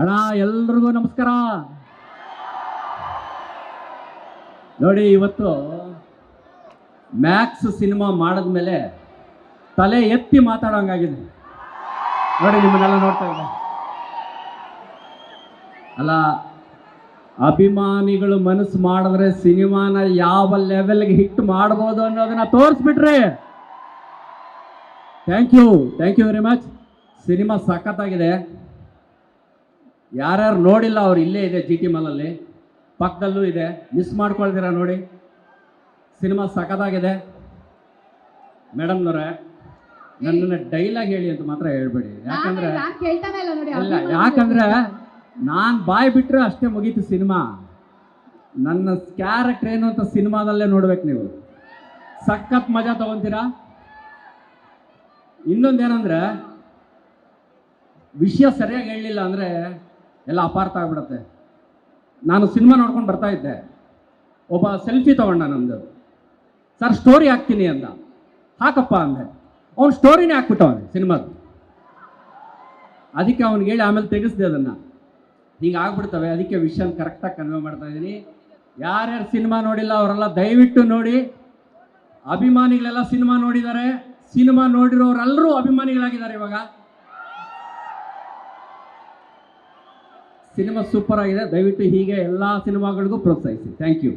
ಅಣ್ಣ, ಎಲ್ರಿಗೂ ನಮಸ್ಕಾರ. ನೋಡಿ, ಇವತ್ತು ಮ್ಯಾಕ್ಸ್ ಸಿನಿಮಾ ಮಾಡಿದ್ಮೇಲೆ ತಲೆ ಎತ್ತಿ ಮಾತಾಡೋಂಗಾಗಿದೆ. ನೋಡಿ, ನಿಮ್ಮನ್ನೆಲ್ಲ ನೋಡ್ತಾ ಇದ್ದೆ. ಅಲ್ಲ, ಅಭಿಮಾನಿಗಳು ಮನಸ್ಸು ಮಾಡಿದ್ರೆ ಸಿನಿಮಾನ ಯಾವ ಲೆವೆಲ್ಗೆ ಹಿಟ್ ಮಾಡ್ಬೋದು ಅನ್ನೋದನ್ನ ತೋರಿಸ್ಬಿಟ್ರಿ. Thank you thank you very much cinema ಸಖತ್ತಾಗಿದೆ. ಯಾರ್ಯಾರು ನೋಡಿಲ್ಲ ಅವ್ರು ಇಲ್ಲೇ ಇದೆ ಜಿ ಟಿ ಮಾಲಲ್ಲಿ ಪಕ್ಕದಲ್ಲೂ ಇದೆ. ಮಿಸ್ ಮಾಡ್ಕೊಳ್ತೀರಾ ನೋಡಿ? ಸಿನಿಮಾ ಸಖತ್ತಾಗಿದೆ. ಮೇಡಮ್ನವ್ರೆ ನನ್ನನ್ನು ಡೈಲಾಗ್ ಹೇಳಿ ಅಂತ ಮಾತ್ರ ಹೇಳ್ಬೇಡಿ. ಯಾಕಂದ್ರೆ ಅಲ್ಲ ಇಲ್ಲ ಯಾಕಂದ್ರೆ ನಾನು ಬಾಯ್ ಬಿಟ್ಟರೆ ಅಷ್ಟೇ ಮುಗೀತು ಸಿನಿಮಾ ನನ್ನ ಕ್ಯಾರೆಕ್ಟರ್ ಏನು ಅಂತ ಸಿನಿಮಾದಲ್ಲೇ ನೋಡ್ಬೇಕು ನೀವು. ಸಖತ್ ಮಜಾ ತಗೊಂತೀರಾ? ಇನ್ನೊಂದೇನಂದ್ರೆ ವಿಷಯ ಸರಿಯಾಗಿ ಹೇಳಲಿಲ್ಲ ಅಂದರೆ ಎಲ್ಲ ಅಪಾರ್ಥ ಆಗ್ಬಿಡತ್ತೆ. ನಾನು ಸಿನಿಮಾ ನೋಡ್ಕೊಂಡು ಬರ್ತಾ ಇದ್ದೆ. ಒಬ್ಬ ಸೆಲ್ಫಿ ತಗೊಂಡ ನಂದು ಸರ್ ಸ್ಟೋರಿ ಹಾಕ್ತೀನಿ ಅಂದ. ಹಾಕಪ್ಪ ಅಂದೆ. ಅವ್ನು ಸ್ಟೋರಿನೇ ಹಾಕ್ಬಿಟ್ಟವನು ಸಿನಿಮಾದ. ಅದಕ್ಕೆ ಅವ್ನಿಗೆ ಹೇಳಿ ಆಮೇಲೆ ತೆಗೆಸ್ದೆ ಅದನ್ನು. ಹಿಂಗೆ ಆಗ್ಬಿಡ್ತವೆ. ಅದಕ್ಕೆ ವಿಷನ್ ಕರೆಕ್ಟಾಗಿ ಕನ್ವೆ ಮಾಡ್ತಾ ಇದ್ದೀನಿ. ಯಾರ್ಯಾರು ಸಿನಿಮಾ ನೋಡಿಲ್ಲ ಅವರೆಲ್ಲ ದಯವಿಟ್ಟು ನೋಡಿ. ಅಭಿಮಾನಿಗಳೆಲ್ಲ ಸಿನಿಮಾ ನೋಡಿದ್ದಾರೆ. ಸಿನಿಮಾ ನೋಡಿರೋರೆಲ್ಲರೂ ಅಭಿಮಾನಿಗಳಾಗಿದ್ದಾರೆ ಇವಾಗ. ಸಿನಿಮಾ ಸೂಪರ್ ಆಗಿದೆ. ದಯವಿಟ್ಟು ಹೀಗೆ ಎಲ್ಲ ಸಿನಿಮಾಗಳಿಗೂ ಪ್ರೋತ್ಸಾಹಿಸಿ. Thank you